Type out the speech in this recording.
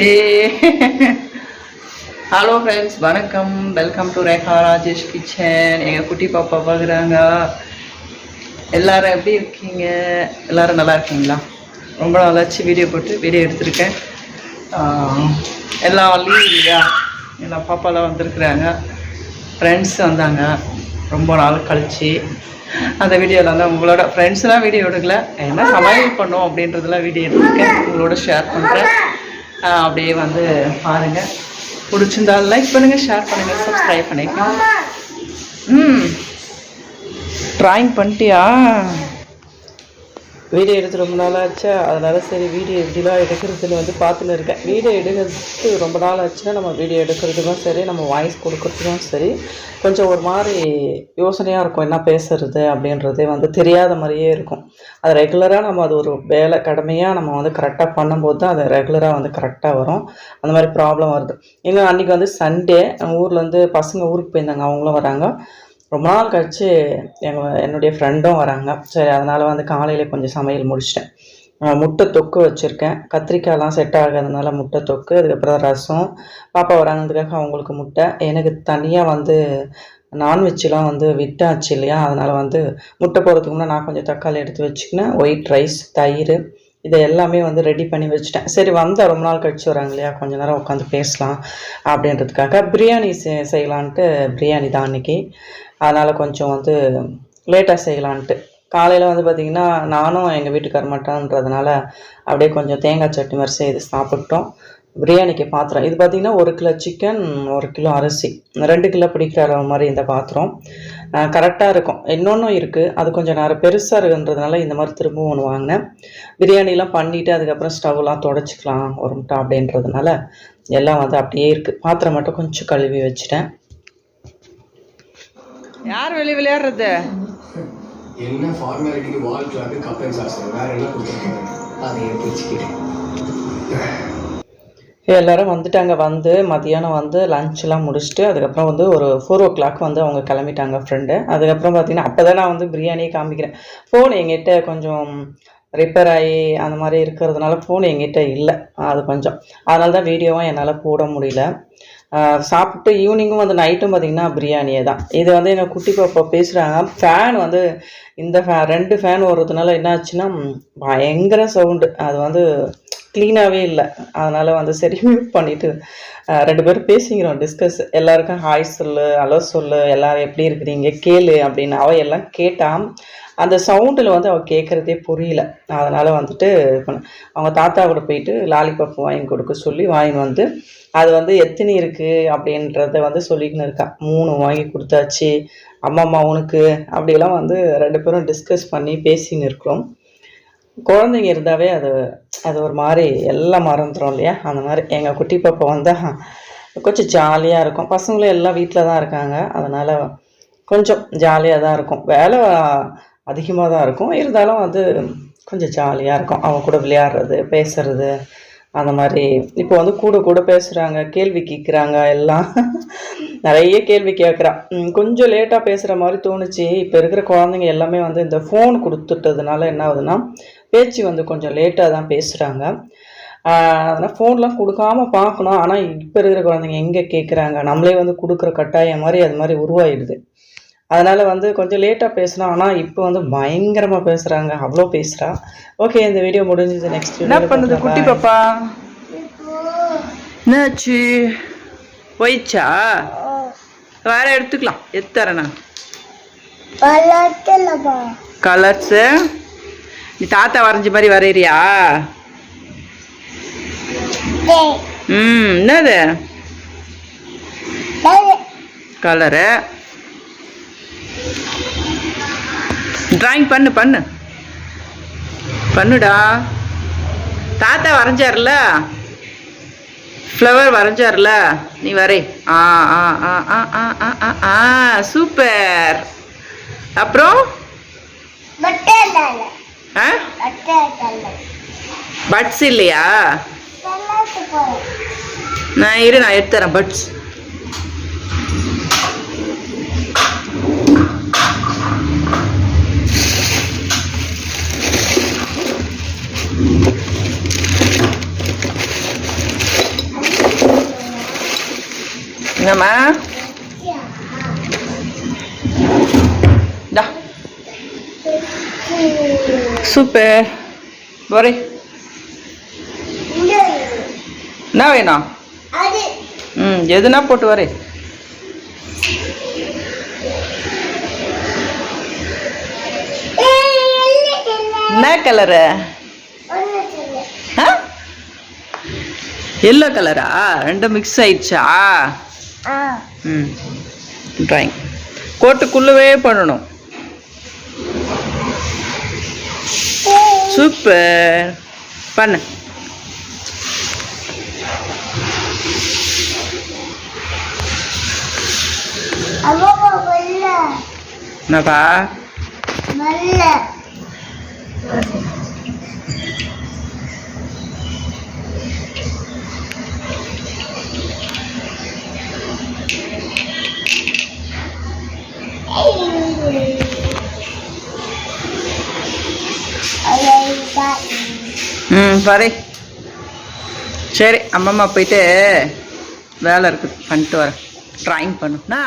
ஏ. Hello friends வணக்கம். Welcome to Rekha Rajesh kitchen எங்கள் குட்டி பாப்பா பார்க்குறாங்க எல்லாரும் எப்படி இருக்கீங்க? எல்லாரும் நல்லா இருக்கீங்களா? ரொம்ப நாளாச்சு வீடியோ போட்டு வீடியோ எடுத்திருக்கேன். எல்லா எல்லாம் லீவ் இல்லையா? எல்லா பாப்பாலாம் வந்திருக்குறாங்க. ஃப்ரெண்ட்ஸ் வந்தாங்க. ரொம்ப நாள் கழிச்சு. அந்த வீடியோவில் வந்து உங்களோட ஃப்ரெண்ட்ஸ்லாம் வீடியோ எடுக்கல. என்ன சமையல் பண்ணோம் அப்படின்றதெல்லாம் வீடியோ எடுத்துருக்கேன். உங்களோட ஷேர் பண்ணுறேன் அப்படியே வந்து பாருங்கள் பிடிச்சிருந்தா லைக் பண்ணுங்கள் ஷேர் பண்ணுங்கள் சப்ஸ்கிரைப் பண்ணிக்கோங்க. ம். ட்ராயிங் பண்ணிட்டியா? வீடியோ எடுத்து ரொம்ப நாள் ஆச்சா அதனால் சரி வீடியோ எப்படிலாம் எடுக்கிறதுன்னு வந்து பார்த்துன்னு இருக்கேன். வீடியோ எடுக்கிறதுக்கு ரொம்ப நாள் ஆச்சுன்னா நம்ம வீடியோ எடுக்கிறதுக்கும் சரி நம்ம வாய்ஸ் கொடுக்கறதுக்கும் சரி கொஞ்சம் ஒரு மாதிரி யோசனையாக இருக்கும் என்ன பேசுறது அப்படின்றதே வந்து தெரியாத மாதிரியே இருக்கும். அது ரெகுலராக நம்ம அது ஒரு வேலை கடமையாக நம்ம வந்து கரெக்டாக பண்ணும்போது தான் அது ரெகுலராக வந்து கரெக்டாக வரும். அந்த மாதிரி ப்ராப்ளம் வருது. இன்னும் அன்றைக்கி வந்து சண்டே ஊர்லேருந்து பசங்க ஊருக்கு போயிருந்தாங்க அவங்களும் வராங்க. ரொம்ப நாள் கழித்து எங்கள் என்னுடைய ஃப்ரெண்டும் வராங்க. சரி அதனால் வந்து காலையில் கொஞ்சம் சமையல் முடிச்சிட்டேன். முட்டை தொக்கு வச்சுருக்கேன். கத்திரிக்காய்லாம் செட் ஆகாதனால முட்டை தொக்கு அதுக்கப்புறம் ரசம். பாப்பா வராங்கிறதுக்காக அவங்களுக்கு முட்டை. எனக்கு தனியாக வந்து நான்வெஜ்லாம் வந்து விட்டாச்சு இல்லையா? அதனால் வந்து முட்டை போடுறதுக்கு முன்னே நான் கொஞ்சம் தக்காளி எடுத்து வச்சுக்கினேன். ஒயிட் ரைஸ் தயிர் இதை எல்லாமே வந்து ரெடி பண்ணி வச்சுட்டேன். சரி வந்தால் ரொம்ப நாள் கழிச்சு வராங்க இல்லையா? கொஞ்ச நேரம் உட்காந்து பேசலாம் அப்படின்றதுக்காக பிரியாணி செ- செய்யலான்ட்டு பிரியாணி தான் அன்றைக்கி அதனால் கொஞ்சம் வந்து லேட்டாக செய்யலான்ட்டு. காலையில் வந்து பார்த்திங்கன்னா நானும் எங்கள் வீட்டுக்கார மாட்டோன்றதுனால அப்படியே கொஞ்சம் தேங்காய் சட்னி மாதிரி செய்து சாப்பிட்டோம். பிரியாணிக்கு பாத்திரம். இது பார்த்திங்கன்னா ஒரு கிலோ சிக்கன் ஒரு கிலோ அரிசி. ரெண்டு கிலோ பிடிக்கிற மாதிரி இந்த பாத்திரம். கரெக்டாக இருக்கும். இன்னொன்றும் இருக்குது அது கொஞ்சம் நேரம் பெருசாக இருக்குன்றதுனால இந்த மாதிரி திரும்பவும் ஒன்று வாங்கினேன். பிரியாணிலாம் பண்ணிவிட்டு அதுக்கப்புறம் ஸ்டவ்லாம் தொடச்சிக்கலாம் ஒரு முட்டை அப்படின்றதுனால எல்லாம் வந்து அப்படியே இருக்குது பாத்திரம் மட்டும் கொஞ்சம் கழுவி வச்சுட்டேன். யார் வெளியே விளையாடுறது? என்ன ஃபார்மாலிட்டிக்கு wall clock cup and sauce வேற என்ன கொடுத்துருக்காங்க? அதை எடுத்து வச்சுக்கிட்டேன் எல்லாரும் வந்துட்டாங்க வந்து மதியானம் வந்து லஞ்ச்லாம் முடிச்சுட்டு அதுக்கப்புறம் வந்து ஒரு ஃபோர் ஓ கிளாக் வந்து அவங்க கிளம்பிட்டாங்க ஃப்ரெண்டு அதுக்கப்புறம் பார்த்தீங்கன்னா அப்போ தான் நான் வந்து பிரியாணியே காமிக்கிறேன். ஃபோன் எங்கிட்ட கொஞ்சம் ரிப்பேர் ஆகி அந்த மாதிரி இருக்கிறதுனால ஃபோன் எங்கிட்ட இல்லை. அது கொஞ்சம். அதனால தான் வீடியோவும் என்னால் போட முடியல. சாப்பிட்டு ஈவினிங்கும் வந்து நைட்டும் பார்த்தீங்கன்னா பிரியாணியே தான். இது வந்து எங்கள் குட்டி பாப்பா பேசுகிறாங்க ஃபேன் வந்து இந்த ஃபே ரெண்டு ஃபேன் ஓடுறதுனால என்ன ஆச்சுன்னா பயங்கர சவுண்டு அது வந்து க்ளீனாகவே இல்லை. அதனால் வந்து சரி மியூட் பண்ணிவிட்டு ரெண்டு பேரும் பேசிக்கிறோம் டிஸ்கஸ் எல்லாருக்கும் ஹாய் சொல்லு ஹலோ சொல்லு எல்லோரும் எப்படி இருக்கிறீங்க கேளு அப்படின்னு. அவ எல்லாம் கேட்டால் அந்த சவுண்டில் வந்து அவள் கேட்குறதே புரியல. அதனால் வந்துட்டு பண்ண- அவங்க தாத்தா கூட போயிட்டு லாலிபப் வாங்கி கொடுக்க சொல்லி வாங்கின்னு வந்து அது வந்து எத்தனை இருக்குது அப்படின்றத வந்து சொல்லிக்கின்னு இருக்கா. மூணு வாங்கி கொடுத்தாச்சு. அம்மா அம்மா உனக்கு அப்படியெல்லாம் வந்து ரெண்டு பேரும் டிஸ்கஸ் பண்ணி பேசின்னு இருக்கிறோம். குழந்தைங்க இருந்தாவே அது அது ஒரு மாதிரி எல்லாம் மறந்துடும் இல்லையா? அந்த மாதிரி. எங்கள் குட்டி பாப்பா வந்தால் கொஞ்சம் ஜாலியாக இருக்கும். பசங்களும் எல்லாம் வீட்டில் தான் இருக்காங்க. அதனால் கொஞ்சம் ஜாலியாக தான் இருக்கும். வேலை அதிகமாக தான் இருக்கும். இருந்தாலும் வந்து கொஞ்சம் ஜாலியாக இருக்கும். அவங்க கூட விளையாடுறது பேசுறது அந்த மாதிரி. இப்போ வந்து கூட கூட பேசுகிறாங்க கேள்வி கேட்குறாங்க எல்லாம். நிறைய கேள்வி கேட்குறான் கொஞ்சம் லேட்டாக பேசுகிற மாதிரி தோணுச்சு. இப்போ இருக்கிற குழந்தைங்க எல்லாமே வந்து இந்த ஃபோன் கொடுத்துட்டதுனால என்ன ஆகுதுன்னா பேச்சு வந்து கொஞ்சம் லேட்டாக தான் பேசுகிறாங்க அதனால் ஃபோன்லாம் கொடுக்காம பார்க்கணும். ஆனால் இப்போ இருக்கிற குழந்தைங்க எங்கே கேட்குறாங்க நம்மளே வந்து கொடுக்குற கட்டாயம் மாதிரி அது மாதிரி உருவாயிடுது. அதனால் வந்து கொஞ்சம் லேட்டாக பேசணும் ஆனால் இப்போ வந்து பயங்கரமாக பேசுகிறாங்க அவ்வளோ பேசுகிறா ஓகே இந்த வீடியோ முடிஞ்சது. நெக்ஸ்ட் என்ன பண்ணுது குட்டி பாப்பா? என்னாச்சு? போயிடுச்சா? வேற எடுத்துக்கலாம். பழக்கலப்பா கலர்ஸு நீ தாத்தா வரைஞ்ச மாதிரி வரைகிறியா டேய் ம் என்னது? கலரு டிராயிங் பண்ணு பண்ணு. பண்ணுடா. தாத்தா வரைஞ்சார்ல? ஃப்ளவர் வரைஞ்சார்ல? நீ வரை. ஆ ஆ ஆ ஆ ஆ ஆ ஆ ஆ சூப்பர். அப்புறம்? பட்ஸ் இல்லையா? நான் இரு நான் எடுத்துறேன் பட்ஸ் என்னம்மா? டா சூப்பர். வரே என்ன வேணும்? ம் எதுனா போட்டு வரே. ஏய், என்ன கலரு? எல்லோ கலரா? ரெண்டும் மிக்ஸ் ஆயிடுச்சா? ம். ட்ராயிங் கோட்டுக்குள்ளவே பண்ணணும். சூப்பர் பண்ணு. என்னப்பா? ம் பாரு. சரி அம்மம்மா போயிட்டு வேலை இருக்குது பண்ணிட்டு வரேன். ட்ராயிங் பண்ணுண்ணா